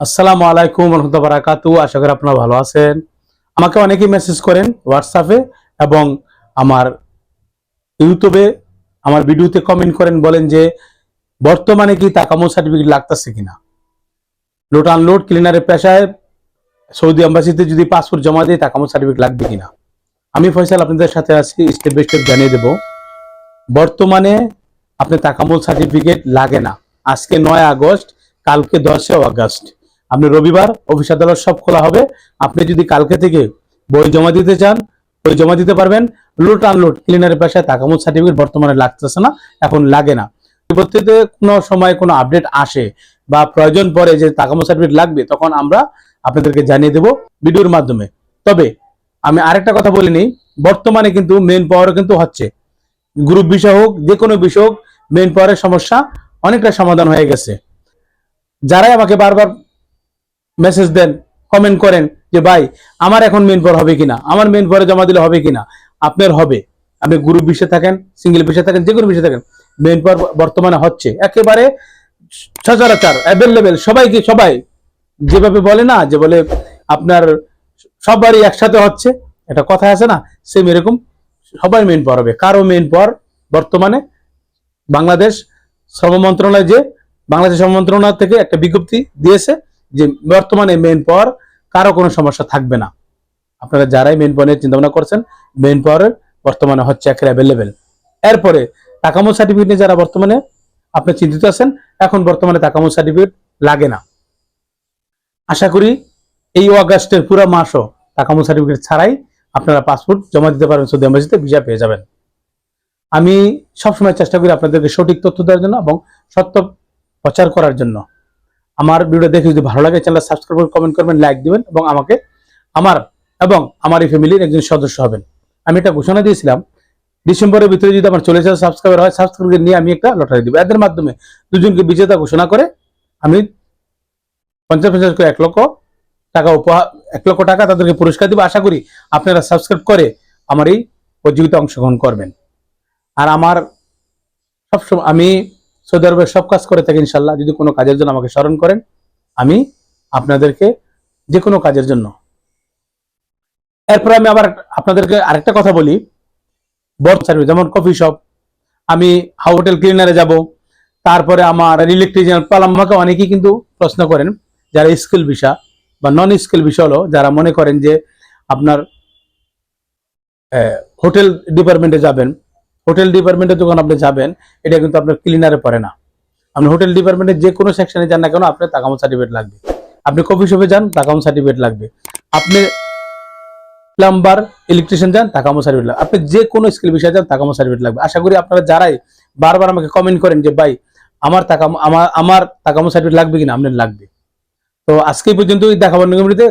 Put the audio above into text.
আসসালামু আলাইকুম রহমতুল্লাহ বারাকাতু আশা করি আপনারা ভালো আছেন। আমাকে অনেকেই মেসেজ করেন হোয়াটসঅ্যাপে এবং আমার ইউটিউবে আমার ভিডিওতে কমেন্ট করেন, বলেন যে, বর্তমানে কি তাকামো সার্টিফিকেট লাগতেছে কিনা? লোড আনলোড ক্লিনারের পেশায় সৌদি আম্বাসিতে যদি পাসপোর্ট জমা দিয়ে তাকামো সার্টিফিকেট লাগবে কিনা? আমি ফয়সাল আপনাদের সাথে আছি স্টেপ বাই স্টেপ জানিয়ে দেব। বর্তমানে আপনি তাকামুল সার্টিফিকেট লাগে না। আজকে নয় আগস্ট, কালকে দশে আগস্ট। আপনি রবিবার অফিস আদালত সব খোলা হবে। আপনি যদি কালকে থেকে বই জমা দিতে চান, বই জমা দিতে পারবেন। লোড আনলোড ক্লিনারের পেশায় তাকামুল সার্টিফিকেট বর্তমানে লাগতেছে না, এখন লাগে না। পরবর্তীতে কোনো সময় কোনো আপডেট আসে বা প্রয়োজন পড়ে যে তাকামুল সার্টিফিকেট লাগবে, তখন আমরা আপনাদেরকে জানিয়ে দেব ভিডিওর মাধ্যমে। তবে আমি আরেকটা কথা বলে নিই, বর্তমানে কিন্তু মেন পাওয়ারও কিন্তু হচ্ছে। গ্রুপ বিষয় হোক যে কোনো বিষয় হোক মেন পাওয়ারের সমস্যা অনেকটা সমাধান হয়ে গেছে। যারাই আমাকে বারবার মেসেজ দেন কমেন্ট করেন যে, ভাই, আমার এখন মেন পর হবে কিনা? আমার মেন পরে জমা দিলে হবে কিনা? আপনার হবে। আপনি গ্রুপ বিষয়ে থাকেন সিঙ্গেল বিষয়ে থাকেন, যে কোনো বিষয়ে থাকেন। মেন পর বর্তমানে হচ্ছে। একেবারে সচরাচর অ্যাভেলেবেল সবাইকে, সবাই। যেভাবে বলে না, যে বলে আপনার সবারই একসাথে হচ্ছে, একটা কথা আছে না? সেম এরকম, সবাই মেন পর হবে। কারও মেন পর বর্তমানে বাংলাদেশ শ্রম মন্ত্রণালয় যে, বাংলাদেশ শ্রম মন্ত্রণালয় থেকে একটা বিজ্ঞপ্তি দিয়েছে যে বর্তমানে মেন পাওয়ার কারও কোনো সমস্যা থাকবে না। আপনারা যারাই মেন পাওয়ার চিন্তা ভাবনা করছেন মেন পাওয়ারের বর্তমানে হচ্ছে একের অ্যাভেলেবেল এরপরে তাকামো সার্টিফিকেট নিয়ে যারা বর্তমানে আপনি চিন্তিত আছেন, এখন বর্তমানে তাকামো সার্টিফিকেট লাগে না। আশা করি এই অগাস্টের পুরো মাসও তাকামো সার্টিফিকেট ছাড়াই আপনারা পাসপোর্ট জমা দিতে পারবেন, সৌদি আম্বাসিতে ভিসা পেয়ে যাবেন। আমি সবসময় চেষ্টা করি আপনাদেরকে সঠিক তথ্য দেওয়ার জন্য এবং সত্য প্রচার করার জন্য। আমার ভিডিও দেখে যদি ভালো লাগে চ্যানেল সাবস্ক্রাইব করে কমেন্ট করবেন লাইক দিবেন এবং আমাকে, আমার এবং আমার এই ফ্যামিলির একজন সদস্য হবেন। আমি একটা ঘোষণা দিয়েছিলাম, ডিসেম্বরের ভিতরে যদি আমার চল্লিশ হাজার সাবস্ক্রাইবার হয় সাবস্ক্রাইবার নিয়ে আমি একটা লটারি দিব। এদের মাধ্যমে দুজনকে বিজেতা ঘোষণা করে আমি পঞ্চাশ পঞ্চাশ করে এক লক্ষ টাকা উপহার, এক লক্ষ টাকা তাদেরকে পুরস্কার দিব। আশা করি আপনারা সাবস্ক্রাইব করে আমার এই প্রতিযোগিতা অংশগ্রহণ করবেন। আর আমার সবসময়, আমি সৌদি আরবের সব কাজ করে থাকি ইনশাল্লাহ। যদি কোনো কাজের জন্য আমাকে স্মরণ করেন, আমি আপনাদেরকে যে কোনো কাজের জন্য। এরপরে আমি আবার আপনাদেরকে আরেকটা কথা বলি। বড় সার্ভিস যেমন কফি শপ আমি হোটেল ক্লিনারে যাব। তারপরে আমার ইলেকট্রিশিয়ান আমাকে অনেকেই কিন্তু প্রশ্ন করেন, যারা স্কিল ভিসা বা নন স্কিল ভিসা হলো, যারা মনে করেন যে আপনার হোটেল ডিপার্টমেন্টে যাবেন হোটেল ডিপার্টমেন্টে যখন আপনি যাবেন, এটা কিন্তু আপনার ক্লিনারে পড়ে না। আপনি হোটেল ডিপার্টমেন্টে যে কোনো সেকশনে যান না কেন, আপনার তাকামো সার্টিফিকেট লাগবে। আপনি কফি শপে যান, তাকামো সার্টিফিকেট লাগবে। আপনি প্লাম্বার ইলেকট্রিশিয়ান যান, তাকামো সার্টিফিকেট লাগবে। আপনি যে কোনো স্কিল বিষয়ে যান, তাকামো সার্টিফিকেট লাগবে। আশা করি আপনারা যারাই বারবার আমাকে কমেন্ট করেন যে, ভাই, আমার তাকামো, আমার আমার তাকামো সার্টিফিকেট লাগবে কিনা? আপনার লাগবে। তো আজকে পর্যন্তই দেখাবার নিয়মিত